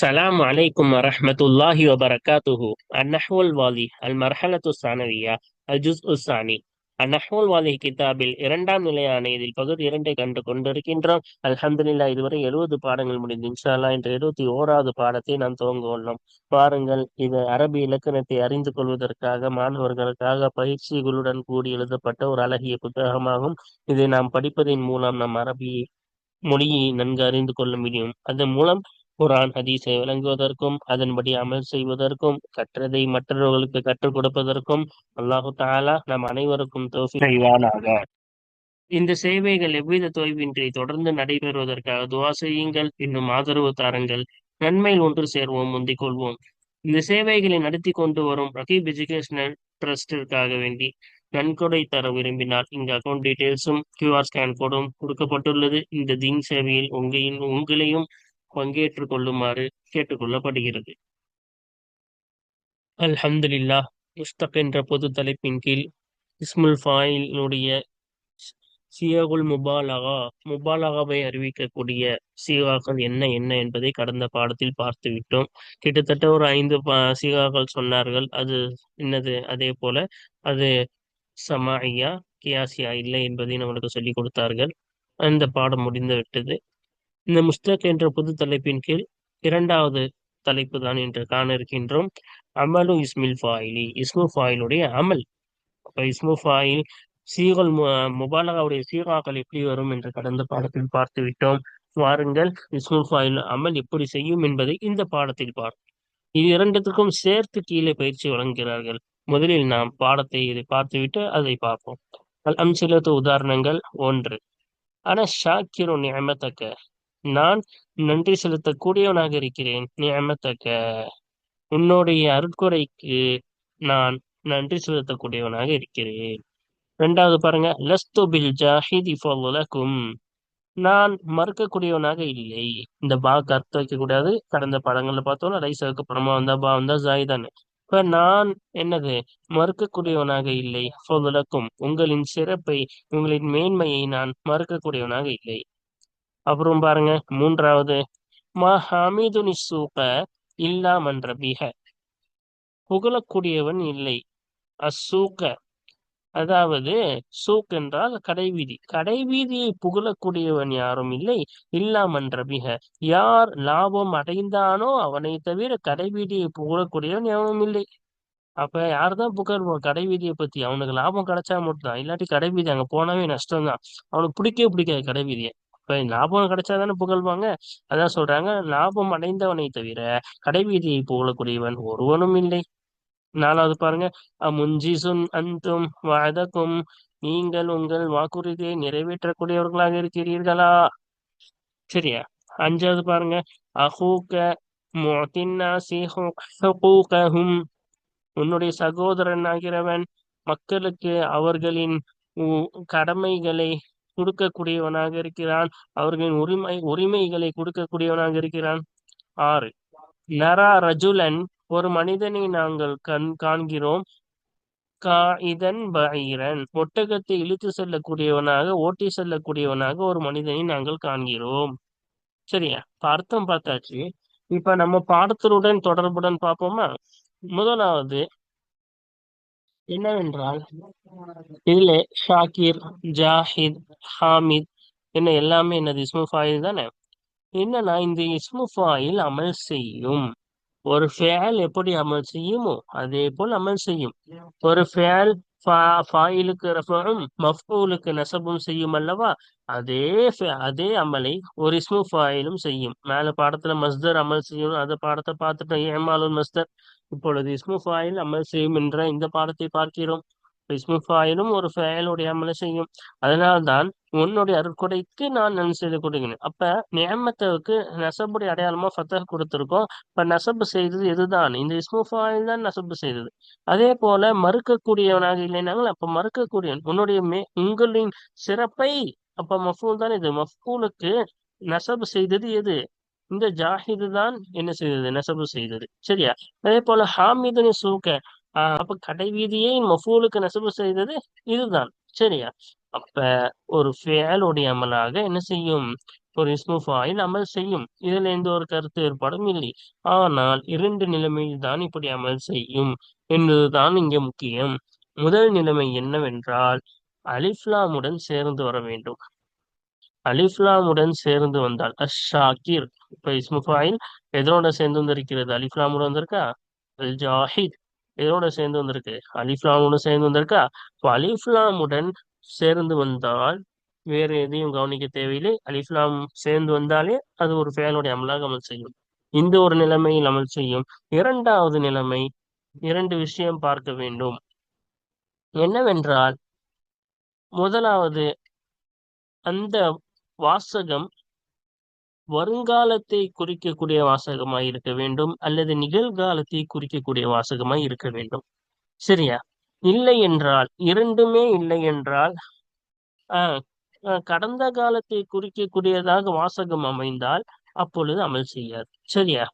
السلام عليكم ورحمة الله وبركاته النحو الواضح المرحلة الثانوية الجزء الثاني النحو الواضح கிதாபில் இரண்டாம் நிலையான இதில் பகுதி இரண்டை கண்டு கொண்டிருக்கின்றோம் அல்ஹம்துலில்லா இதுவரை எழுபது பாடங்கள் முடிந்து இன்ஷா அல்லாஹ் இன்று எழுபத்தி ஓராவது பாடத்தை நாம் துவங்க உள்ளோம் பாருங்கள் இது அரபி இலக்கணத்தை அறிந்து கொள்வதற்காக மாணவர்களுக்காக பயிற்சிகளுடன் கூடி எழுதப்பட்ட ஒரு அழகிய புத்தகமாகும் இதை நாம் படிப்பதன் மூலம் நம் அரபி மொழியை நன்கு அறிந்து கொள்ள முடியும் அதன் மூலம் குரான் ஹதீஸை விளங்குவதற்கும் அதன்படி அமல் செய்வதற்கும் கற்றதை மற்றவர்களுக்கு கற்றுக் கொடுப்பதற்கும் அல்லாஹு தாலா நம் அனைவருக்கும் தோஃபி செய்வானாக. இந்த சேவைகள் எவ்வித தொய்வின்றி தொடர்ந்து நடைபெறுவதற்காக துவா செய்யுங்கள் இன்னும் ஆதரவு தாருங்கள். நன்மையில் ஒன்று சேர்வோம் முந்திக் கொள்வோம். இந்த சேவைகளை நடத்தி கொண்டு வரும் ரகீப் எஜுகேஷனல் ட்ரஸ்டிற்காக வேண்டி நன்கொடை தர விரும்பினால் இங்கு அக்கௌண்ட் டீடைல்ஸும் கியூஆர் ஸ்கேன் கோடும் கொடுக்கப்பட்டுள்ளது. இந்த தீன் சேவையில் உங்களின் உங்களையும் பங்கேற்றுக் கொள்ளுமாறு கேட்டுக்கொள்ளப்படுகிறது. அல்ஹம்துலில்லா முஸ்தக் என்ற பொது தலைப்பின் கீழ் இஸ்முல் ஃபாயிலுடைய சியாகுல் முபாலகா முபாலகாவை அறிவிக்கக்கூடிய சீகாக்கள் என்ன என்ன என்பதை கடந்த பாடத்தில் பார்த்து விட்டோம் கிட்டத்தட்ட ஒரு ஐந்து சீகாக்கள் சொன்னார்கள். அது என்னது? அதே போல அது சமாயா கியாசியா இல்லை என்பதை நம்மளுக்கு சொல்லிக் கொடுத்தார்கள். அந்த பாடம் முடிந்து விட்டது இந்த முஸ்தக் என்ற பொது தலைப்பின் கீழ் இரண்டாவது தலைப்பு தான் என்று காண இருக்கின்றோம் அமலு இஸ்மில் ஃபாயிலி இஸ்மு ஃபாயிலுடைய அமல். அப்போ இஸ்மு ஃபாயில் சீகல் முபாலகாவுடைய சீகாக்கள் எப்படி வரும் என்று கடந்த பாடத்தில் பார்த்து விட்டோம். வாருங்கள் இஸ்மு ஃபாயில் அமல் எப்படி செய்யும் என்பதை இந்த பாடத்தில் பார்ப்போம். இது இரண்டுத்துக்கும் சேர்த்து கீழே பயிற்சி வழங்குகிறார்கள். முதலில் நாம் பாடத்தை இதை பார்த்துவிட்டு அதை பார்ப்போம். அல் அம்சிலத்து உதாரணங்கள் ஒன்று. ஆனா ஷாக்கிரு நியமத்தக்க நான் நன்றி செலுத்தக்கூடியவனாக இருக்கிறேன். நீ அமத்தக்க உன்னுடைய அருட்குறைக்கு நான் நன்றி செலுத்தக்கூடியவனாக இருக்கிறேன். ரெண்டாவது பாருங்க. லஸ்து பில் ஜாஹிதி ஃபலக்கும் நான் மறுக்கக்கூடியவனாக இல்லை. இந்த பா கருத்து வைக்கக்கூடாது. கடந்த படங்கள்ல பார்த்தோம்னா ரைசாவுக்கு படமா வந்தா பா வந்தா ஜாயிதான்னு இப்ப நான் என்னது? மறுக்கக்கூடியவனாக இல்லை. ஃபலக்கும் உங்களின் சிறப்பை உங்களின் மேன்மையை நான் மறுக்கக்கூடியவனாக இல்லை. அப்புறம் பாருங்க மூன்றாவது மா ஹமீது நிசூக இல்லா மன்ற பிக புகழக்கூடியவன் இல்லை. அசூக்க அதாவது சூக் என்றால் கடைவீதி கடைவீதியை புகழக்கூடியவன் யாரும் இல்லை. இல்லாமன்ற மிக யார் லாபம் அடைந்தானோ அவனை தவிர கடைவீதியை புகழக்கூடியவன் எவனும் இல்லை. அப்ப யார்தான் புகழ்வான் கடைவீதியை பத்தி. அவனுக்கு லாபம் கிடைச்சா மட்டும்தான். இல்லாட்டி கடைவீதி அங்க போனாவே நஷ்டம் தான் அவனுக்கு பிடிக்கவே பிடிக்காது கடைவீதியை இப்ப லாபம் கிடைச்சாதானே புகழ்வாங்க? அதான் சொல்றாங்க லாபம் அடைந்தவனை தவிர கடைவீதியை புகழக்கூடியவன் ஒருவனும் இல்லை. நாலாவது பாருங்க முஞ்சிசுன் அந்தும் வாதக்கும் நீங்கள் உங்கள் வாக்குறுதியை நிறைவேற்றக்கூடியவர்களாக இருக்கிறீர்களா? சரியா? அஞ்சாவது பாருங்க அஹூக்க முத்தின்னாசிஹும் உன்னுடைய சகோதரன் ஆகிறவன் மக்களுக்கு அவர்களின் கடமைகளை கொடுக்கக்கூடியவனாக இருக்கிறான். அவர்களின் உரிமை உரிமைகளை கொடுக்கக்கூடியவனாக இருக்கிறான். ஆறு. நரா ரஜுலன் ஒரு மனிதனை நாங்கள் கண் காண்கிறோம். கா இதன் பயிரன் ஒட்டகத்தை இழுத்து செல்லக்கூடியவனாக ஓட்டி செல்லக்கூடியவனாக ஒரு மனிதனை நாங்கள் காண்கிறோம். சரியா? அர்த்தம் பார்த்தாச்சு. இப்ப நம்ம பாடத்தினுடன் தொடர்புடன் பார்ப்போமா? முதலாவது என்னவென்றால் இதிலே ஷாக்கிர் ஜாஹித் ஹாமித் என்ன எல்லாமே என்னது இஸ்மு ஃபாயில் தானே? என்னன்னா இந்த இஸ்மு ஃபாயில் அமல் செய்யும். ஒரு ஃபேல் எப்படி அமல் செய்யுமோ அதே போல் அமல் செய்யும். ஒரு ஃபேல் ஃபாயிலுக்கு ரஃபரும் மஃபூலுக்கு நசபும் செய்யும் அல்லவா? அதே அதே அமலை ஒரு இஸ்மு ஃபாயிலும் செய்யும். மேல பாடத்துல மஸ்தர் அமல் செய்யும் அந்த பாடத்தை பார்த்துட்டோம் ஏமாலும் மஸ்தர். இப்பொழுது இஸ்மு ஃபாயில் அமல் செய்யும் என்ற இந்த பாடத்தை பார்க்கிறோம். இஸ்மு ஃபாயிலும் ஒரு ஃபயலுடைய அமலை செய்யும். அதனால்தான் உன்னுடைய அருட்கொடைக்கு நான் நன்றி செய்து கொடுக்கிறேன். அப்ப நியமத்தவுக்கு நெசபுடைய அடையாளமா ஃபத்தஹ் கொடுத்துருக்கோம். இப்ப நசபு செய்தது எதுதான்? இந்த இஸ்மு ஃபாயில் தான் நசபு செய்தது. அதே போல மறுக்கக்கூடியவனாக இல்லைனாலும் அப்ப மறுக்கக்கூடியவன் உன்னுடைய மே உங்களின் சிறப்பை அப்ப மஃபூல் தான் இது? மஃபூலுக்கு நசபு செய்தது எது? இந்த ஜாஹிது தான் என்ன செய்தது? நெசபு செய்தது. சரியா? அதே போல ஹாமிதுனி சூக்க அப்ப கடைவீதியை மஃபூலுக்கு நெசபு செய்தது இதுதான். சரியா? அப்ப ஒரு ஃபேலுடைய அமலாக என்ன செய்யும்? ஒரு இஸ்முஃபாயில் அமல் செய்யும். இதுல எந்த ஒரு கருத்து ஏற்பாடும்? இல்லை. ஆனால் இரண்டு நிலைமையில் தான் இப்படி அமல் செய்யும் என்பதுதான் இங்கே முக்கியம். முதல் நிலைமை என்னவென்றால் அலிஃப்லாமுடன் சேர்ந்து வர வேண்டும். அலிஃப்லாமுடன் சேர்ந்து வந்தால் அஷாக்கிர் இப்போ இஸ்மு ஃபாயில் எதனோட சேர்ந்து வந்திருக்கிறது. அலிஃப்லாமுடன் வந்திருக்கா? அல் ஜாஹித் எதோட சேர்ந்து வந்திருக்கு. அலிஃப்லாமுடன் சேர்ந்து வந்திருக்கா? இப்போ அலிஃப்லாமுடன் சேர்ந்து வந்தால் வேறு எதையும் கவனிக்க தேவையில்லை. அலிஃப்லாம் சேர்ந்து வந்தாலே அது ஒரு ஃபேனுடைய அமலாக அமல் செய்யும். இந்த ஒரு நிலைமையில் அமல் செய்யும். இரண்டாவது நிலைமை இரண்டு விஷயம் பார்க்க வேண்டும். என்னவென்றால் முதலாவது அந்த வாசகம் வருங்காலத்தை குறிக்கக்கூடிய வாசகமாய் இருக்க வேண்டும் அல்லது நிகழ்காலத்தை குறிக்கக்கூடிய வாசகமாய் இருக்க வேண்டும். சரியா? இல்லை என்றால் இரண்டுமே இல்லை என்றால் ஆஹ் கடந்த காலத்தை குறிக்கக்கூடியதாக வாசகம் அமைந்தால் அப்பொழுது அமல் செய்யாது. சரியா?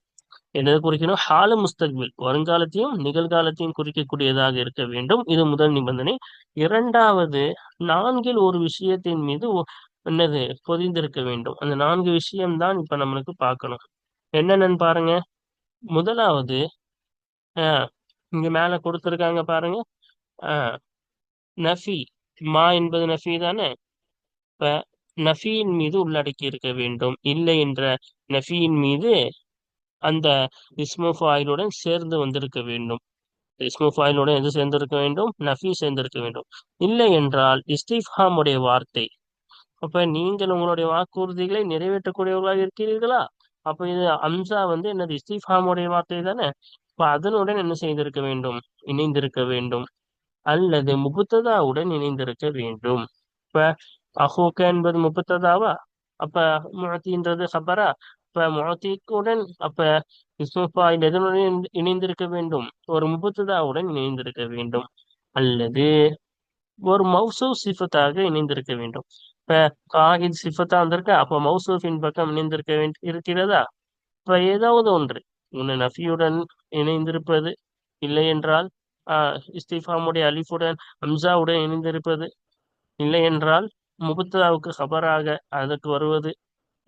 என்னது குறிக்கணும்? ஹால முஸ்தக்பில். வருங்காலத்தையும் நிகழ்காலத்தையும் குறிக்கக்கூடியதாக இருக்க வேண்டும். இது முதல் நிபந்தனை. இரண்டாவது நான்கில் ஒரு விஷயத்தின் மீது என்னது? பொதிந்திருக்க வேண்டும். அந்த நான்கு விஷயம்தான் இப்ப நம்மளுக்கு பார்க்கணும். என்னென்னு பாருங்க. முதலாவது ஆஹ் இங்க மேல கொடுத்திருக்காங்க பாருங்க. ஆஹ் நஃபி. மா என்பது நஃபி தானே? இப்ப நஃபியின் மீது உள்ளடக்கி இருக்க வேண்டும். இல்லை என்ற நஃபியின் மீது அந்த இஸ்மோஃபாயிலுடன் சேர்ந்து வந்திருக்க வேண்டும். இஸ்மோஃபாயிலுடன் எது சேர்ந்திருக்க வேண்டும்? நஃபி சேர்ந்திருக்க வேண்டும். இல்லை என்றால் இஸ்திஃபாமுடைய வார்த்தை அப்ப நீங்கள் உங்களுடைய வாக்குறுதிகளை நிறைவேற்றக்கூடியவர்களாக இருக்கிறீர்களா? அப்ப இது அம்சா வந்து என்னது? இஸ்திஃபாமுடைய வார்த்தை தானே? இப்ப அதனுடன் என்ன செய்திருக்க வேண்டும்? இணைந்திருக்க வேண்டும். அல்லது முபுத்ததாவுடன் இணைந்திருக்க வேண்டும். இப்ப அஹூக்க என்பது முபுத்ததாவா? அப்ப முஅத்தின்றது ஹபரா. இப்ப முஅத்திக்குடன் அப்ப இஸ்முஃபாயில் எதனுடன் இணைந்திருக்க வேண்டும். ஒரு முபுத்ததாவுடன் இணைந்திருக்க வேண்டும். அல்லது ஒரு மௌசூ சிஃபத்தாக இணைந்திருக்க வேண்டும். இப்ப காஹித் சிஃபத்தா இருந்திருக்க அப்ப மௌசூஃபின் பக்கம் இணைந்திருக்க வேண்டி இருக்கிறதா? இப்ப ஏதாவது ஒன்று. ஒன்று நஃபியுடன் இணைந்திருப்பது இல்லை என்றால் ஆஹ் இஸ்திஃபாமுடைய அலிஃபுடன் அம்சாவுடன் இணைந்திருப்பது இல்லை என்றால் முபத்ததாவுக்கு ஹபராக அதற்கு வருவது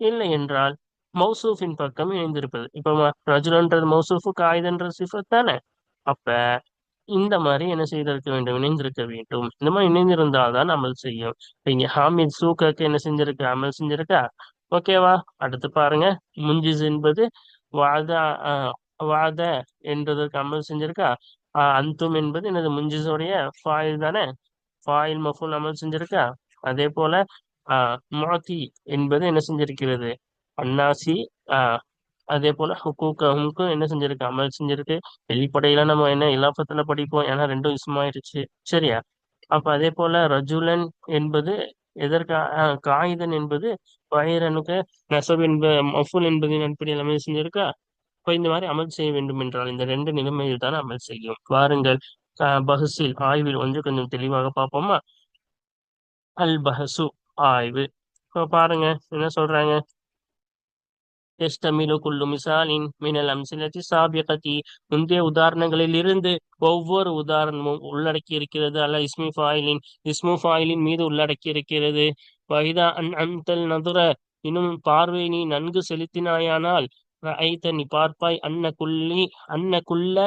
இல்லை என்றால் மௌசூஃபின் பக்கம் இணைந்திருப்பது. இப்ப ம- ரஜுலன்றது மௌசூஃபு காயிதன்றது சிஃபத் தானே அப்ப இந்த மாதிரி என்ன செய்திருக்க வேண்டும்? இணைந்திருக்க வேண்டும். இந்த மாதிரி இணைந்திருந்தால்தான் அமல் செய்யும். இங்க ஹாமித் சூக்காக்கு என்ன செஞ்சிருக்க? அமல் செஞ்சிருக்கா? ஓகேவா அடுத்து பாருங்க. முஞ்சிஸ் என்பது வாத வாத என்பதற்கு அமல் செஞ்சிருக்கா? அந்தும் என்பது எனது முஞ்சிஸோடைய ஃபாயில் தானே? ஃபாயில் மஃபூல் அமல் செஞ்சிருக்கா? அதே போல ஆஹ் மாத்தி என்பது என்ன செஞ்சிருக்கிறது? அன்னாசி ஆஹ் அதே போல ஹுக்கூக்கும் என்ன செஞ்சிருக்கு? அமல் செஞ்சிருக்கு. வெளிப்படையில நம்ம என்ன இலாபத்துல படிப்போம். ஏன்னா ரெண்டும் இஸ்மாயிருச்சு சரியா? அப்ப அதே போல ரஜுலன் என்பது எதற்கா காகிதன் என்பது வயிறனுக்கு நெசவு என்ப மஃபுல் என்பதின் அடிப்படையில் எல்லாமே செஞ்சிருக்கா? இப்போ இந்த மாதிரி அமல் செய்ய வேண்டும் என்றால் இந்த ரெண்டு நிலைமையில் தான் அமல் செய்யும். வாருங்கள். ஆஹ் ஆய்வில் வந்து கொஞ்சம் தெளிவாக பார்ப்போமா? அல் பஹசு ஆய்வு. இப்போ பாருங்க என்ன சொல்றாங்க? எஸ்தமிலு குல்லு மிசாலின் மினல் அம்சிலத்தி சாபியகத்தி முந்தைய உதாரணங்களில் இருந்து ஒவ்வொரு உதாரணமும் உள்ளடக்கி இருக்கிறது அல்ல இஸ்மி ஃபாயிலின் இஸ்மு ஃபாயிலின் மீது உள்ளடக்கி இருக்கிறது வைதா அன் அந்தல் நதுர இன்னும் பார்வை நீ நன்கு செலுத்தினாயானால் ஐத்த நீ பார்ப்பாய் அன்ன குல்லி அன்ன குல்ல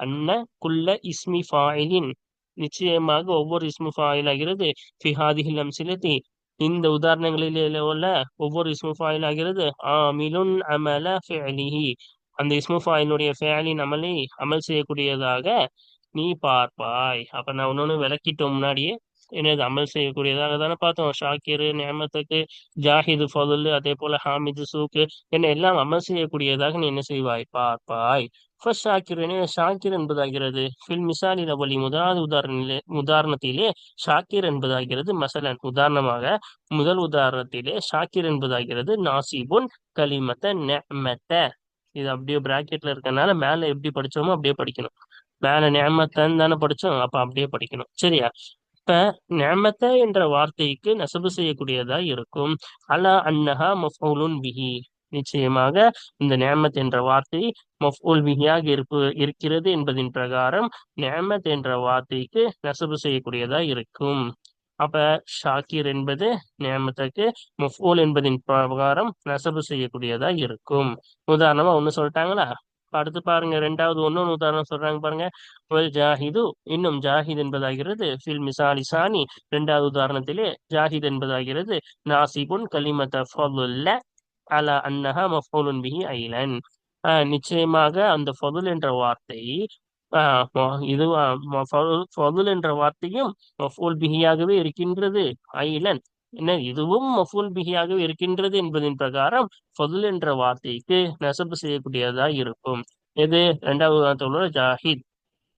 அன்ன குல்ல இஸ்மி ஃபாயிலின். நிச்சயமாக ஒவ்வொரு இஸ்மு ஃபாயில் ஆகிறது ஃபிஹாதிஹில் அம்சிலத்தி இந்த உதாரணங்களிலே உள்ள ஒவ்வொரு இஸ்மு ஃபாயில் ஆகிறது ஆமிலுன் அமல ஃபேலிஹி அந்த இஸ்மு ஃபாயிலுடைய ஃபேலின் அமலை அமல் செய்யக்கூடியதாக நீ பார்ப்பாய். அப்ப நான் ஒன்னொன்னு விளக்கிட்டோம் முன்னாடியே என்னது அமல் செய்யக்கூடியதாக தானே பார்த்தோம். ஷாக்கிர் நேமத்துக்கு ஜாஹிது ஃபதுல் அதே போல ஹாமிது சூக்கு என்ன எல்லாம் அமல் செய்யக்கூடியதாக நீ என்ன செய்வாய்? பார்ப்பாய். ஷாக்கிர் எனவே ஷாக்கிர் என்பதாகிறது. ஃபில் மிசாலில் அவலி முதலாவது உதாரணத்திலே உதாரணத்திலே ஷாக்கிர் என்பதாகிறது. மசலன் உதாரணமாக முதல் உதாரணத்திலே ஷாக்கிர் என்பதாகிறது. நாசிபுன் கலிமத்த நெமத்த இது அப்படியே பிராக்கெட்ல இருக்கனால மேல எப்படி படிச்சோமோ அப்படியே படிக்கணும். மேல நேமத்தன் தானே படிச்சோம் அப்ப அப்படியே படிக்கணும். சரியா? இப்ப நேமத்த என்ற வார்த்தைக்கு நெசவு செய்யக்கூடியதா இருக்கும். அலா அன்னஹா மஃபூலுன் பிஹி. நிச்சயமாக இந்த நேமத் என்ற வார்த்தை மஃபூல் பிஹியாக இருப்பு இருக்கிறது என்பதின் பிரகாரம் நேமத் என்ற வார்த்தைக்கு நெசவு செய்யக்கூடியதா இருக்கும். அப்ப ஷாக்கிர் என்பது நேமத்துக்கு மஃபூல் என்பதின் பிரகாரம் நெசவு செய்யக்கூடியதா இருக்கும். உதாரணமா ஒண்ணு சொல்லிட்டாங்களா? அடுத்து பாருங்க ரெண்டாவது ஒன்னொன்னு உதாரணம் சொல்றாங்க பாருங்க. ஜாஹிது இன்னும் ஜாஹித் என்பதாகிறது. ஃபில் மிசாலி சாணி ரெண்டாவது உதாரணத்திலே ஜாஹித் என்பதாகிறது. நாசிபுன் கலிமத்த ஃபதுல்ல அலா அன்னஹா மஃபூலுன் பிஹி ஐலன் ஆஹ் நிச்சயமாக அந்த ஃபதுல் என்ற வார்த்தை ஆஹ் இது ஃபதுல் என்ற வார்த்தையும் மஃபூல் பிஹியாகவே இருக்கின்றது ஐலன் என்ன இதுவும் மஃபூல் பிஹியாகவே இருக்கின்றது என்பதின் பிரகாரம் ஃபதுல் என்ற வார்த்தைக்கு நெசப்பு செய்யக்கூடியதா இருக்கும். இது இரண்டாவது உதாரணத்தில் ஜாஹித்.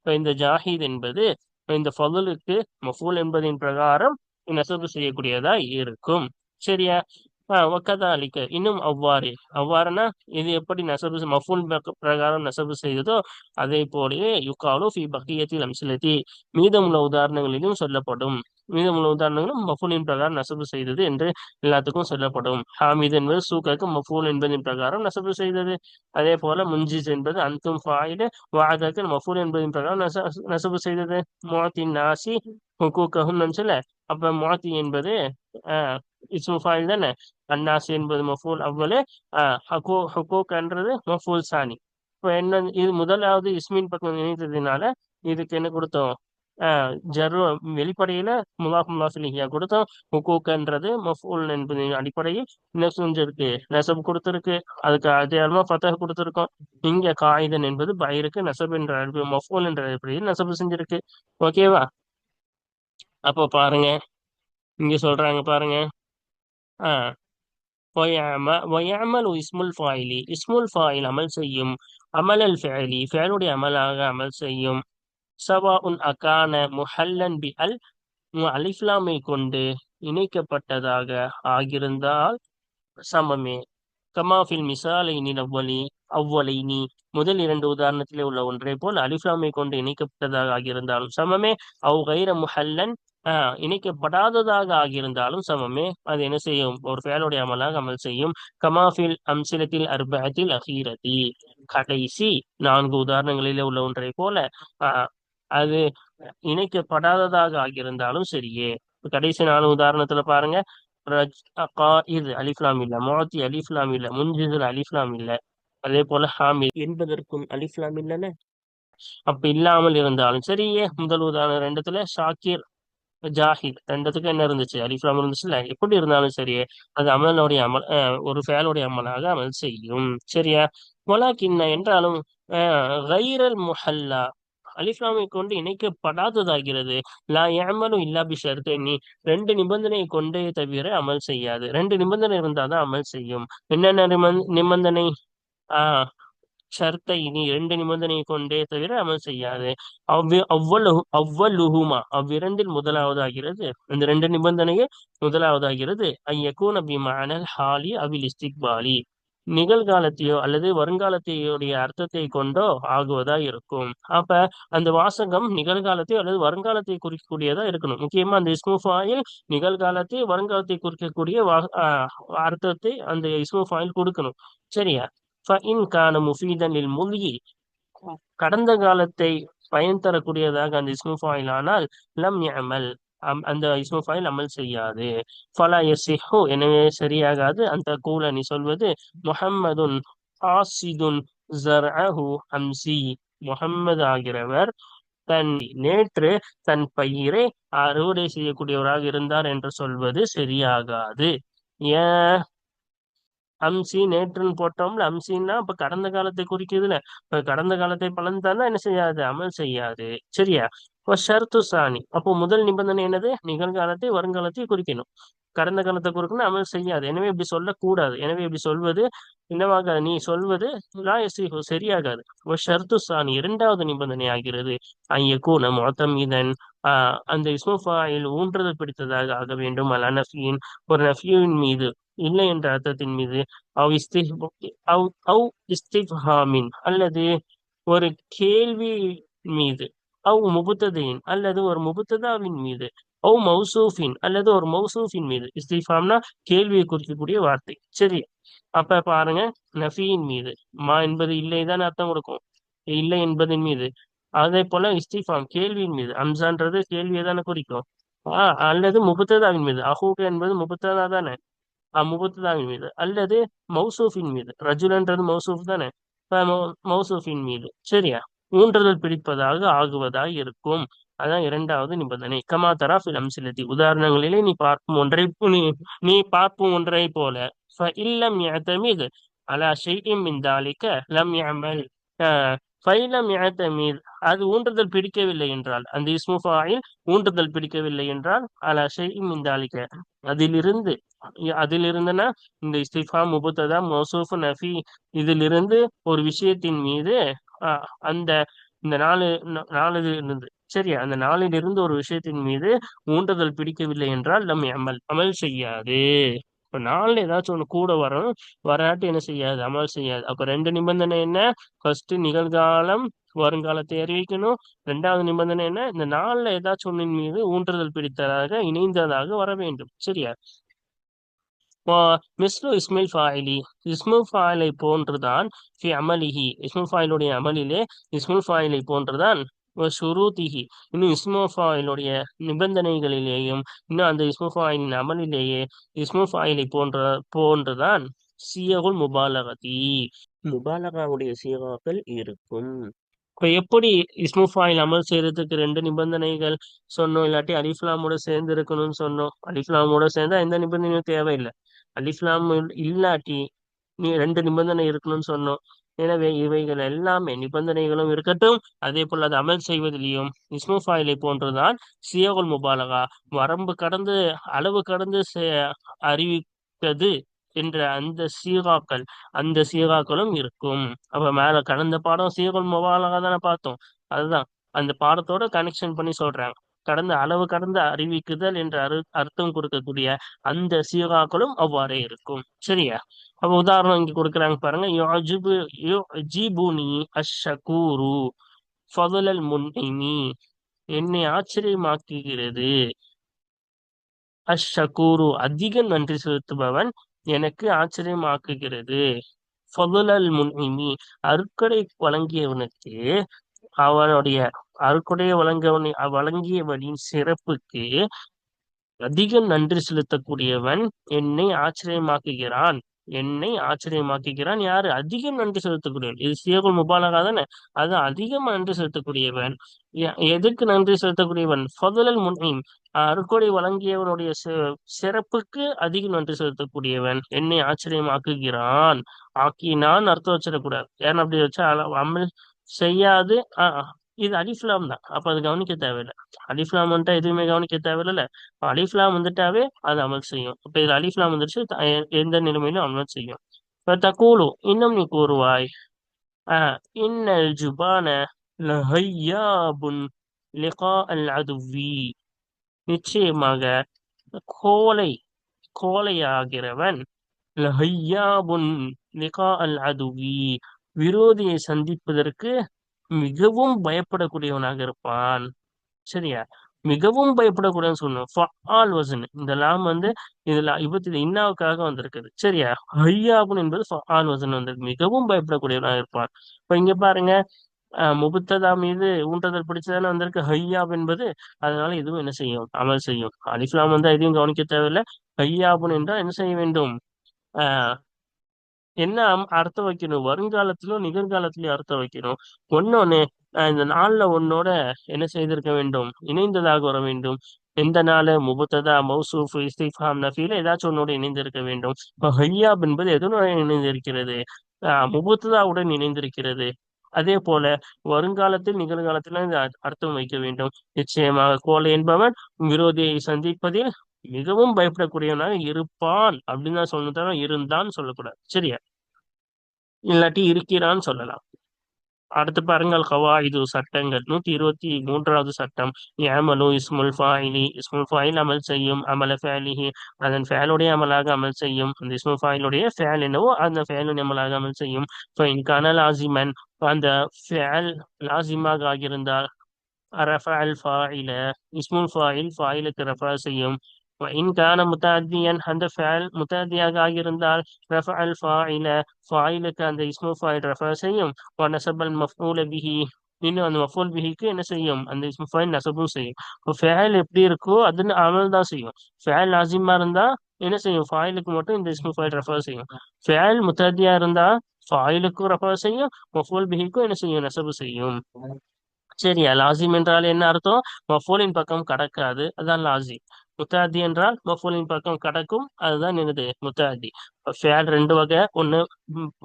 இந்த ஜாஹித் என்பது இந்த ஃபதுலுக்கு மஃபூல் என்பதின் பிரகாரம் நெசப்பு செய்யக்கூடியதா இருக்கும். சரியா? ஒக்கதாலிக்க இன்னும் அவ்வாறு. அவ்வாறுனா இது எப்படி நசபு மஃபூல் பிரக- பிரகாரம் நசபு செய்ததோ அதே போலவே யுக்காலு ஃபி பக்கியத்தில் அம்சலத்தி. மீதமுள்ள உதாரணங்களிலும் சொல்லப்படும். மீதமுள்ள உதாரணங்களும் மஃபூலின் பிரகாரம் நசபு செய்தது என்று எல்லாத்துக்கும் சொல்லப்படும். ஹாமித் என்பது சூக்கருக்கு மஃபூல் என்பதின் பிரகாரம் நசபு செய்தது. அதே போல முன்ஜிஸ் என்பது அந்தும் ஃபாயிடு வாதக்கு மஃபூல் என்பதின் பிரகாரம் நச நசபு செய்தது. முஅத்தின் நாசி ஹுக்கூக்கஹும் சொல்ல. அப்ப முஅத்தி என்பது ஆஹ் இஸ்மு ஃபாயில் தானே? அன்னாசி என்பது மஃபூல் அவ்வளவு ஆஹ் ஹகூ ஹுக்கூக்ன்றது மஃபூல் சானி இப்போ என்ன இது முதலாவது இஸ்மின் பக்கம் இணைத்ததுனால இதுக்கு என்ன கொடுத்தோம்? ஜரு வெளிப்படையில முலாஃப் முலாசிலிஹியா கொடுத்தோம் ஹுக்கூக்குன்றது மஃபூல் என்பதின் அடிப்படையில் நெசுஞ்சிருக்கு நெசப் கொடுத்துருக்கு. அதுக்கு அதிகாரமா ஃபத்தக கொடுத்துருக்கோம். இங்க காகிதன் என்பது பயிருக்கு நெசப் என்ற மஃபூல் என்ற அடிப்படையில் நெசப்பு செஞ்சிருக்கு. ஓகேவா? அப்போ பாருங்க. இங்க சொல்றாங்க பாருங்க. ஆஹ் ஒயாமல் இஸ்முல் ஃபாயிலி. இஸ்முல் ஃபாயில் அமல் செய்யும். அமல் அல் ஃபேலி ஃபேலுடைய அமலாக அமல் செய்யும். சவாஉன் அகான முஹல்லன் பி அல் அலிஃப்லாமை கொண்டு இணைக்கப்பட்டதாக ஆகியிருந்தால் சமமே. கமாஃபில் மிசாலைனி அவ்வலை நீ முதல் இரண்டு உதாரணத்திலே உள்ள ஒன்றை போல் அலிஃப்லாமை கொண்டு இணைக்கப்பட்டதாக ஆகியிருந்தாலும் சமமே. அவ் கைர முஹல்லன் ஆஹ் இணைக்கப்படாததாக ஆகியிருந்தாலும் சமமே. அது என்ன செய்யும்? ஒரு ஃபேலுடைய அமலாக அமல் செய்யும். கமாஃபில் அம்சிலத்தில் அர்பத்தில் அஹீரதி கடைசி நான்கு உதாரணங்களிலே உள்ள ஒன்றை போல ஆஹ் அது இணைக்கப்படாததாக ஆகியிருந்தாலும் சரியே. கடைசி நாலு உதாரணத்துல பாருங்க. இது அலிஃப்லாம் இல்ல. மோத்தி அலிஃப்லாம் இல்ல. முன்ஜிதுல் அலிஃப்லாம் இல்ல. அதே போல ஹாமித் என்பதற்கும் அலிஃப்லாம் இல்லைன்னு அப்ப இல்லாமல் இருந்தாலும் சரியே. முதல் உதாரணம் ரெண்டுத்துல ஷாக்கிர் ஜாஹித். ரெண்டுத்துக்கும் என்ன இருந்துச்சு? அலிஃப்லாம் இருந்துச்சுல்ல எப்படி இருந்தாலும் சரியே. அது அமலோடைய அமல் ஒரு ஃபேலுடைய அமலாக அமல் செய்யும். சரியா? மொலாக்கின்ன என்றாலும் கைரல் முஹல்லா. அலிஃப்லாமை கொண்டு இணைக்கப்படாததாகிறது. லா ஏமலும் இல்லா பி நீ ரெண்டு நிபந்தனை கொண்டே தவிர அமல் செய்யாது. ரெண்டு நிபந்தனை இருந்தாதான் அமல் செய்யும். என்னென்ன நிபந்தனை? ஆஹ் ஷர்த்தை. இனி இரண்டு நிபந்தனையை கொண்டே தவிர அமல் செய்யாது. அவ்வி அவ்வளவு அவ்வளுஹுமா அவ்விரண்டில் முதலாவதாகிறது. இந்த ரெண்டு நிபந்தனையே முதலாவதாகிறது. ஐயக்கூன பிமானல் ஹாலி அவில் இஸ்திக்பாலி. நிகழ்காலத்தையோ அல்லது வருங்காலத்தையோடைய அர்த்தத்தை கொண்டோ ஆகுவதா இருக்கும். அப்ப அந்த வாசகம் நிகழ்காலத்தை அல்லது வருங்காலத்தை குறிக்கக்கூடியதா இருக்கணும். முக்கியமா அந்த இஸ்மு ஃபாயில் நிகழ்காலத்தை வருங்காலத்தை குறிக்கக்கூடிய ஆஹ் அர்த்தத்தை அந்த இஸ்மு ஃபாயில் கொடுக்கணும். சரியா? ஃபஇன் கான முஃபீதன் முல்கி. கடந்த காலத்தை பயன் தரக்கூடியதாக அந்த இஸ்மு ஃபாயில் ஆனால் லம் யஅமல். அந்த இஸ்முஃபாயில் அமல் செய்யாது. ஃபலா யசிஹு எனவே சரியாகாது. அந்த கூல நீ சொல்வது முஹம்மதுன் ஆசிதுன் ஜர்அஹு ஹம்சி. முஹம்மது ஆகிறவர் தன் நேற்று தன் பயிரை அறுவடை செய்யக்கூடியவராக இருந்தார் என்று சொல்வது சரியாகாது. ஏன் அம்சி நேற்றுன்னு போட்டோம்ல அம்சின்னா இப்ப கடந்த காலத்தை குறிக்குதுல. இப்ப கடந்த காலத்தை பலன் தந்தா என்ன செய்யாது? அமல் செய்யாது. சரியா? இப்போ ஷர்த்து சாணி. அப்போ முதல் நிபந்தனை என்னது? நிகழ்காலத்தை வருங்காலத்தை குறிக்கணும். கடந்த காலத்தை குறிக்கணும் அமல் செய்யாது. எனவே இப்படி சொல்லக்கூடாது. எனவே இப்படி சொல்வது என்னவாகாது? நீ சொல்வது சரியாகாது. ஓ ஷர்த்து சாணி இரண்டாவது நிபந்தனை ஆகிறது. ஐயக்கூன மொத்தம் இதன் ஆஹ் அந்த இஸ்மஃபாயில் ஊன்றது பிடித்ததாக ஆக வேண்டும். அல்ல நஃபியின் ஒரு நஃபியின் மீது. இல்லை என்ற அர்த்தத்தின் மீது. அவ் இஸ்தி அவ் அவ் இஸ்திஃபாமின் அல்லது ஒரு கேள்வி மீது. அவ் முபுத்ததையின் அல்லது ஒரு முபுத்ததாவின் மீது ஓ மௌசூஃபின் அல்லது ஒரு மௌசூஃபின் மீது இஸ்திஃபாம்னா கேள்வியை குறிக்கக்கூடிய வார்த்தை சரி அப்ப பாருங்க நஃபியின் மீது மா என்பது இல்லை தான் அர்த்தம் கொடுக்கும் இல்லை என்பதின் மீது அதே போல இஸ்திஃபாம் கேள்வியின் மீது அம்சான்றது கேள்வியை தானே குறிக்கும் ஆஹ் அல்லது முபத்ததாவின் மீது அஹூக் என்பது முபத்ததா தானே முபத்ததாவின் மீது அல்லது மௌசூஃபின் மீது ரஜுலன்றது மௌசூஃப் தானே மௌசூஃபின் மீது சரியா ஊன்றுதல் பிடிப்பதாக ஆகுவதாய் இருக்கும். அதான் இரண்டாவது நிபந்தனை. கமா தரா பிலம் செலுத்தி உதாரணங்களிலே நீ பார்க்கும் ஒன்றை நீ நீ பார்க்கும் ஒன்றை போல. இல்லம் யாத்தமீது அலா ஷெய்யும் மிந்தாலிக்க லம் யாமல் ஃபைலம் யாத்தமீர் அது ஊன்றுதல் பிடிக்கவில்லை என்றால் அந்த இஸ்முஃபாயில் ஊன்றுதல் பிடிக்கவில்லை என்றால் அலா ஷெய்யும் மிந்தாலிக்க அதிலிருந்து அதிலிருந்துனா இந்த இஸ்திஃபா முபுத்ததா மோசூஃபு நஃபி இதிலிருந்து ஒரு விஷயத்தின் மீது அந்த இந்த நாலு நாலு இருந்து சரியா? அந்த நாளில் இருந்து ஒரு விஷயத்தின் மீது ஊன்றுதல் பிடிக்கவில்லை என்றால் நம்ம அமல் அமல் செய்யாது. இப்போ நாள்ல ஏதாச்சும் ஒண்ணு கூட வரும் வராட்டி என்ன செய்யாது? அமல் செய்யாது. அப்போ ரெண்டு நிபந்தனை என்ன? ஃபர்ஸ்ட் நிகழ்காலம் வருங்காலத்தை அறிவிக்கணும். ரெண்டாவது நிபந்தனை என்ன? இந்த நாள்ல ஏதாச்சும் ஒன்றின் மீது ஊன்றுதல் பிடித்ததாக இணைந்ததாக வர வேண்டும். சரியா? மிஸ்லு இஸ்மில் ஃபாயிலி இஸ்முல் ஃபாயிலை போன்றுதான் ஃபி அமலிஹி இஸ்முல் ஃபாயிலுடைய அமலிலே இஸ்முல் ஃபாயிலை போன்றுதான். ஷுரூதிஹி இன்னும் இஸ்மு ஃபாயிலுடைய நிபந்தனைகளிலேயும் இன்னும் அந்த இஸ்மு ஃபாயிலின் அமலிலேயே இஸ்மு ஃபாயிலை போன்ற போன்றுதான். சியகுல் முபாலகதி முபாலகாவுடைய சீகாக்கள் இருக்கும். இப்போ எப்படி இஸ்மு ஃபாயில் அமல் செய்யறதுக்கு ரெண்டு நிபந்தனைகள் சொன்னோம் இல்லாட்டி அலிஃப்லாமோட சேர்ந்து இருக்கணும்னு சொன்னோம். அலிஃப்லாமோட சேர்ந்தா எந்த நிபந்தனையும் தேவையில்லை. அலிஃப்லாம் இல்லாட்டி நீ ரெண்டு நிபந்தனை இருக்கணும்னு சொன்னோம். எனவே இவைகள் எல்லாமே நிபந்தனைகளும் இருக்கட்டும். அதே போல் அது அமல் செய்வதிலையும் இஸ்மு ஃபாயிலை போன்றுதான் சியோகுல் முபாலகா வரம்பு கடந்து அளவு கடந்து செ- அறிவிப்பது என்ற அந்த சீகாக்கள் அந்த சீகாக்களும் இருக்கும். அப்ப மேல கடந்த பாடம் சீகுல் முபாலகா தானே பார்த்தோம். அதுதான். அந்த பாடத்தோட கனெக்ஷன் பண்ணி சொல்றாங்க. கடந்த அளவு கடந்த அறிவிக்குதல் என்ற அரு அர்த்தம் கொடுக்கக்கூடிய அந்த சீகாக்களும் அவ்வாறே இருக்கும். சரியா? அப்ப உதாரணம் இங்க கொடுக்குறாங்க பாருங்க. யுஜிபு யுஜிபுனி அஷகூரு ஃபதுலல் முன்னிமி என்னை ஆச்சரியமாக்குகிறது. அஷகூரு அதிக நன்றி செலுத்துபவன் எனக்கு ஆச்சரியமாக்குகிறது. ஃபதுலல் முன்னிமி அருக்கடை வழங்கியவனுக்கு அவனுடைய அருட்கொடை வழங்கவன் வழங்கியவனின் சிறப்புக்கு அதிக நன்றி செலுத்தக்கூடியவன் என்னை ஆச்சரியமாக்குகிறான். என்னை ஆச்சரியமாக்குகிறான். யாரு? அதிகம் நன்றி செலுத்தக்கூடியவன். இது சியகுல் முபாலகா தானே? அது அதிகம் நன்றி செலுத்தக்கூடியவன். எதுக்கு நன்றி செலுத்தக்கூடியவன்? ஃபதுலல் முன்னிம் அருக்கொடை வழங்கியவனுடைய சிறப்புக்கு அதிக நன்றி செலுத்தக்கூடியவன் என்னை ஆச்சரியமாக்குகிறான். ஆக்கினான் அர்த்தம் வச்சிடக்கூடாது ஏன்னா அப்படி வச்சா அமல் செய்யாது. இது அலிஃப்லாம் தான். அப்ப அது கவனிக்க தேவையில்லை. அலிஃப்லாம் வந்துட்டா எதுவுமே கவனிக்க தேவையில்ல அலிஃப்லாம் வந்துட்டாவே அது அமல் செய்யும். இப்ப இது அலிஃப்லாம் வந்துருச்சு எந்த நிலைமையிலும் அமல் செய்யும். இப்ப தக்கூலு இன்னும் நீ கூறுவாய். ஆஹ் இன்னல் ஜுபான லஹையாபுன் லிகா அல் அதுவி. நிச்சயமாக கோலை கோலையாகிறவன் லஹையாபுன் லிகா அல் அதுவி. விரோதியை சந்திப்பதற்கு மிகவும் பயப்படக்கூடியவனாக இருப்பான். சரியா? மிகவும் பயப்படக்கூடாதுன்னு சொல்லணும். வசன் இந்த லாம் வந்து இதுல இப்ப இன்னாவுக்காக வந்திருக்குது. சரியா? ஹையாபுன் என்பது ஆல் வசன் வந்திருக்கு மிகவும் பயப்படக்கூடியவனாக இருப்பான். இப்ப இங்க பாருங்க. முபுத்ததா மீது ஊன்றதல் பிடிச்சதானே வந்திருக்கு. ஹையாப் என்பது அதனால இதுவும் என்ன செய்யும்? அமல் செய்யும். அலிஃப்லாம் வந்து எதையும் கவனிக்க தேவையில்லை. ஹையாபுன் என்றால் என்ன செய்ய வேண்டும்? ஆஹ் என்ன அம்- அர்த்தம் வைக்கணும்? வருங்காலத்திலும் நிகழ்காலத்திலயும் அர்த்தம் வைக்கணும். ஒன்னொன்னு இந்த நாள்ல உன்னோட என்ன செய்திருக்க வேண்டும்? இணைந்ததாக வர வேண்டும். எந்த நாள்? முபத்ததா மௌசூஃப் இஸ்திஃபாம் நஃபீல ஏதாச்சும் ஒன்னோட இணைந்திருக்க வேண்டும். இப்போ ஹையாப் என்பது எதனுடன் இணைந்திருக்கிறது? முபத்ததாவுடன் இணைந்திருக்கிறது. அதே போல வருங்காலத்தில் நிகழ்காலத்தில் இந்த அர்த்தம் வைக்க வேண்டும். நிச்சயமாக கோலை என்பவன் விரோதியை சந்திப்பதில் மிகவும் பயப்படக்கூடியவனாக இருப்பான் அப்படின்னு தான் சொல்லணும் தவிர இருந்தான்னு சொல்லக்கூடாது. சரியா? இல்லாட்டி இருக்கிறான்னு சொல்லலாம். அடுத்து பாருங்கள் இது சட்டங்கள். நூத்தி இருபத்தி மூன்றாவது சட்டம். ஏமலு இஸ்முல் ஃபாயிலி. இஸ்முல் ஃபாயில் அமல் செய்யும் அமல ஃபேலிஹி. அதன் ஃபேலுடைய அமலாக அமல் செய்யும். அந்த இஸ்முல் ஃபாயிலுடைய ஃபேல் என்னவோ அந்த ஃபேலுடைய அமலாக அமல் செய்யும். கன லாசிமன். அந்த ஃபேல் லாசிமாக ஆகியிருந்தால் ரஃபா ஃபாயில. இஸ்முல் ஃபாயில் ஃபாயிலுக்கு ரெஃபர் செய்யும். இன்கான முத்தாதியன் அந்த ஃபேல் முத்தாதியாக ஆகியிருந்தால் ரஃப ஃபாயில ஃபாயிலுக்கு அந்த இஸ்மோ ஃபாயில் ரெஃபர் செய்யும் நசபல் மஃபூல பிஹி இன்னும் அந்த மஃபூல் பிஹிக்கு என்ன செய்யும் அந்த இஸ்மோ ஃபாயில் நசபும் செய்யும் இப்போ ஃபேல் எப்படி இருக்கோ அது அமல் தான் செய்யும் ஃபேல் லாசிமா இருந்தா என்ன செய்யும் ஃபாயிலுக்கு மட்டும் இந்த இஸ்மோ ஃபாயில் ரெஃபர் செய்யும் ஃபேல் முத்தாதியா இருந்தா ஃபாயிலுக்கும் ரெஃபர் செய்யும் மஃபூல் பிஹிக்கும் என்ன செய்யும் நசபு செய்யும் சரியா லாசிம் என்றால் என்ன அர்த்தம்? மஃபூலின் பக்கம் கடக்காது. அதான் லாசிம் முத்தாதி என்றால் மஃபூலின் பக்கம் கடக்கும் அதுதான் என்னது? முத்தாதி. ஃபேல் ரெண்டு வகை ஒன்று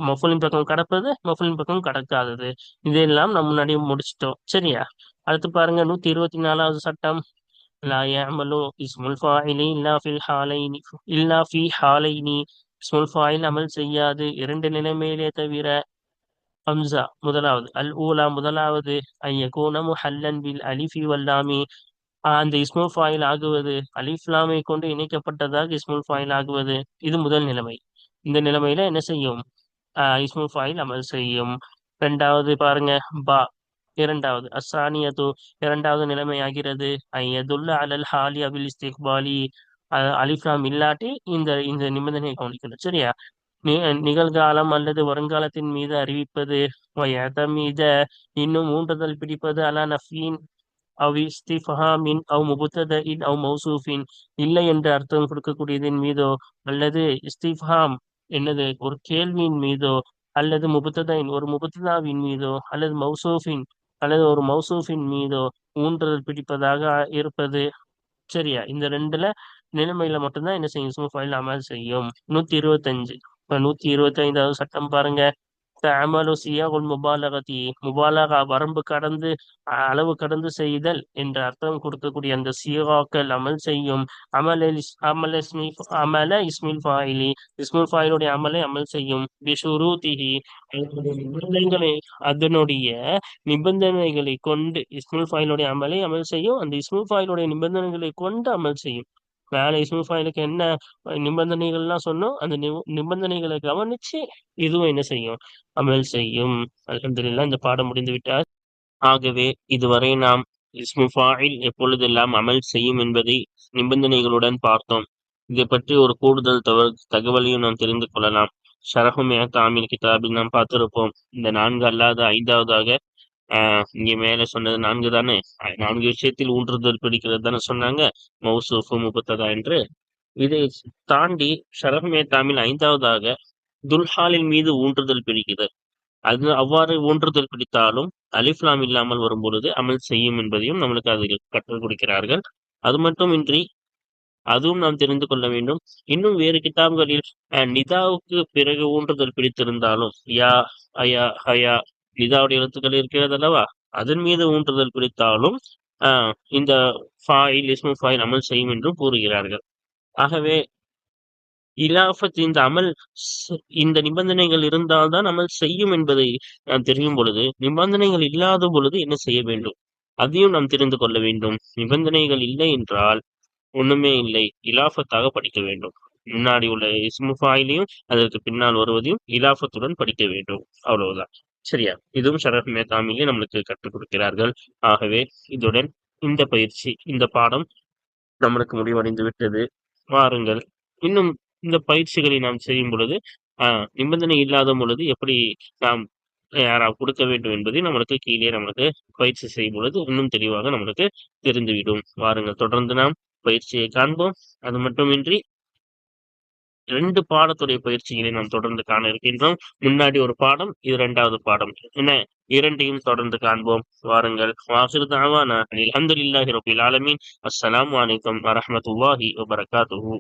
மஃபூலின் பக்கம் கடப்பது மஃபூலின் பக்கம் கடக்காதது. இதெல்லாம் நம்ம முன்னாடி முடிச்சிட்டோம். சரியா? அடுத்து பாருங்க நூத்தி இருபத்தி நாலாவது சட்டம். லா யாமலு ஹாலைனி. இல்லா ஹாலைனி. இஸ்முல் ஃபாயில் அமல் செய்யாது. இரண்டு நிலைமையிலே தவிர ஹம்சா முதலாவது. அல் ஊலா முதலாவது. ஐயகூன முஹல்லன் பில் அலிஃபி வல்லாமி அந்த இஸ்மோ ஃபாயில் ஆகுவது அலிஃப்லாமை கொண்டு இணைக்கப்பட்டதாக இஸ்முல் ஃபாயில் ஆகுவது இது முதல் நிலைமை. இந்த நிலைமையில என்ன செய்யும்? ஆஹ் இஸ்முல் ஃபாயில் அமல் செய்யும். இரண்டாவது பாருங்க பா. இரண்டாவது அசானியது இரண்டாவது நிலைமை ஆகிறது. ஐயதுல்ல அலல் ஹாலி அபில் இஸ்திக்பாலி. அலிஃப்லாம் இல்லாட்டி இந்த இந்த நிபந்தனையை கவனிக்கணும் சரியா? நி- நிகழ்காலம் அல்லது வருங்காலத்தின் மீது அறிவிப்பது மீத இன்னும் ஊன்றுதல் பிடிப்பது அலா நஃபீன் அவ் இஸ்திஃபஹாமின் அவ் முபுத்ததின் அவ் மௌசூஃபின் இல்லை என்று அர்த்தம் கொடுக்கக்கூடியதின் மீதோ அல்லது இஸ்திஃபாம் என்னது? ஒரு கேள்வியின் மீதோ அல்லது முபுத்ததின் ஒரு முபுத்ததாவின் மீதோ அல்லது மௌசூஃபின் அல்லது ஒரு மௌசூஃபின் மீதோ ஊன்றுதல் பிடிப்பதாக இருப்பது சரியா? இந்த ரெண்டுல நிலைமையில மட்டும்தான் என்ன செய்யும்? இஸ்மு ஃபைல் அமல் செய்யும். நூத்தி இருபத்தஞ்சு. இப்ப நூத்தி இருபத்தி ஐந்தாவது சட்டம் பாருங்க. தமலு சியாகுல் முபாலகதி. முபாலகா வரம்பு கடந்து அளவு கடந்து செய்தல் என்ற அர்த்தம் கொடுக்கக்கூடிய அந்த சியாக்கள் அமல் செய்யும். அமல இஸ்- அமல இஸ்மி அமல இஸ்மில் ஃபாயிலி. இஸ்முல் ஃபாயிலுடைய அமலை அமல் செய்யும். பிஷுரூதிஹி அதனுடைய நிபந்தனைகளை அதனுடைய நிபந்தனைகளை கொண்டு இஸ்மில் ஃபாயிலுடைய அமலை அமல் செய்யும். அந்த இஸ்மில் ஃபாயிலுடைய நிபந்தனைகளை கொண்டு அமல் செய்யும். வேலை இஸ்முல் என்ன நிபந்தனைகள்லாம் சொன்னோம் அந்த நிபந்தனைகளை கவனிச்சு இதுவும் என்ன செய்யும்? அமல் செய்யும். அலமதுல்லா இந்த பாடம் முடிந்து விட்டார். ஆகவே இதுவரை நாம் இஸ்முஃபாயில் எப்பொழுதெல்லாம் அமல் செய்யும் என்பதை நிபந்தனைகளுடன் பார்த்தோம். இதை பற்றி ஒரு கூடுதல் தகவலையும் நாம் தெரிந்து கொள்ளலாம். ஷரஹு மேத்தாமின் கிதாபில் நாம் பார்த்திருப்போம். இந்த நான்கு அல்லாத ஐந்தாவதாக இங்க மேல சொன்னது நான்கு தானே? நான்கு விஷயத்தில் ஊன்றுதல் பிடிக்கிறது தானே சொன்னாங்க. மௌசூஃபு முபத்ததா என்று. இதை தாண்டி ஷரஃபே தாமில் ஐந்தாவதாக துல்ஹாலின் மீது ஊன்றுதல் பிடிக்கிறது. அது அவ்வாறு ஊன்றுதல் பிடித்தாலும் அலிஃப்லாம் இல்லாமல் வரும் பொழுது அமல் செய்யும் என்பதையும் நம்மளுக்கு அதில் கற்றுக் கொடுக்கிறார்கள். அது மட்டுமின்றி அதுவும் நாம் தெரிந்து கொள்ள வேண்டும். இன்னும் வேறு கிதாப்களில் அஹ், நிதாவுக்கு பிறகு ஊன்றுதல் பிடித்திருந்தாலும் யா அயா ஹயா நிதாவுடைய எழுத்துக்கள் இருக்கிறது அல்லவா? அதன் மீது ஊன்றுதல் குறித்தாலும் ஆஹ் இந்த ஃபாயில் இஸ்மு ஃபாயில் அமல் செய்யும் என்றும் கூறுகிறார்கள். ஆகவே இலாஃபத் இந்த அமல் இந்த நிபந்தனைகள் இருந்தால்தான் அமல் செய்யும் என்பதை நாம் தெரியும் பொழுது நிபந்தனைகள் இல்லாத பொழுது என்ன செய்ய வேண்டும்? அதையும் நாம் தெரிந்து கொள்ள வேண்டும். நிபந்தனைகள் இல்லை என்றால் ஒண்ணுமே இல்லை. இலாஃபத்தாக படிக்க வேண்டும். முன்னாடி உள்ள இஸ்மு ஃபாயிலையும் அதற்கு பின்னால் வருவதையும் இலாஃபத்துடன் படிக்க வேண்டும். அவ்வளவுதான். சரியா? இதுவும் ஷரஃப் மேத்தாமிலே நம்மளுக்கு கற்றுக் கொடுக்கிறார்கள். ஆகவே இதுடன் இந்த பயிற்சி இந்த பாடம் நம்மளுக்கு முடிவடைந்து விட்டது. வாருங்கள். இன்னும் இந்த பயிற்சிகளை நாம் செய்யும் பொழுது ஆஹ் நிபந்தனை இல்லாத பொழுது எப்படி நாம் யாராவது கொடுக்க வேண்டும் என்பதை நம்மளுக்கு கீழே நம்மளுக்கு பயிற்சி செய்யும் பொழுது இன்னும் தெளிவாக நம்மளுக்கு தெரிந்துவிடும். வாருங்கள். தொடர்ந்து நாம் பயிற்சியை காண்போம். அது மட்டுமின்றி ரெண்டு பாடத்துடைய பயிற்சிகளை நாம் தொடர்ந்து காண இருக்கின்றோம். முன்னாடி ஒரு பாடம் இது இரண்டாவது பாடம். என்ன? இரண்டையும் தொடர்ந்து காண்போம். வாருங்கள். வாசிறு தாவானா. அல்ஹம்துலில்லாஹி ரபில் ஆலமீன். அஸ்லாம் வலைக்கம் வரமத்துல்லாஹி வபரகாத்து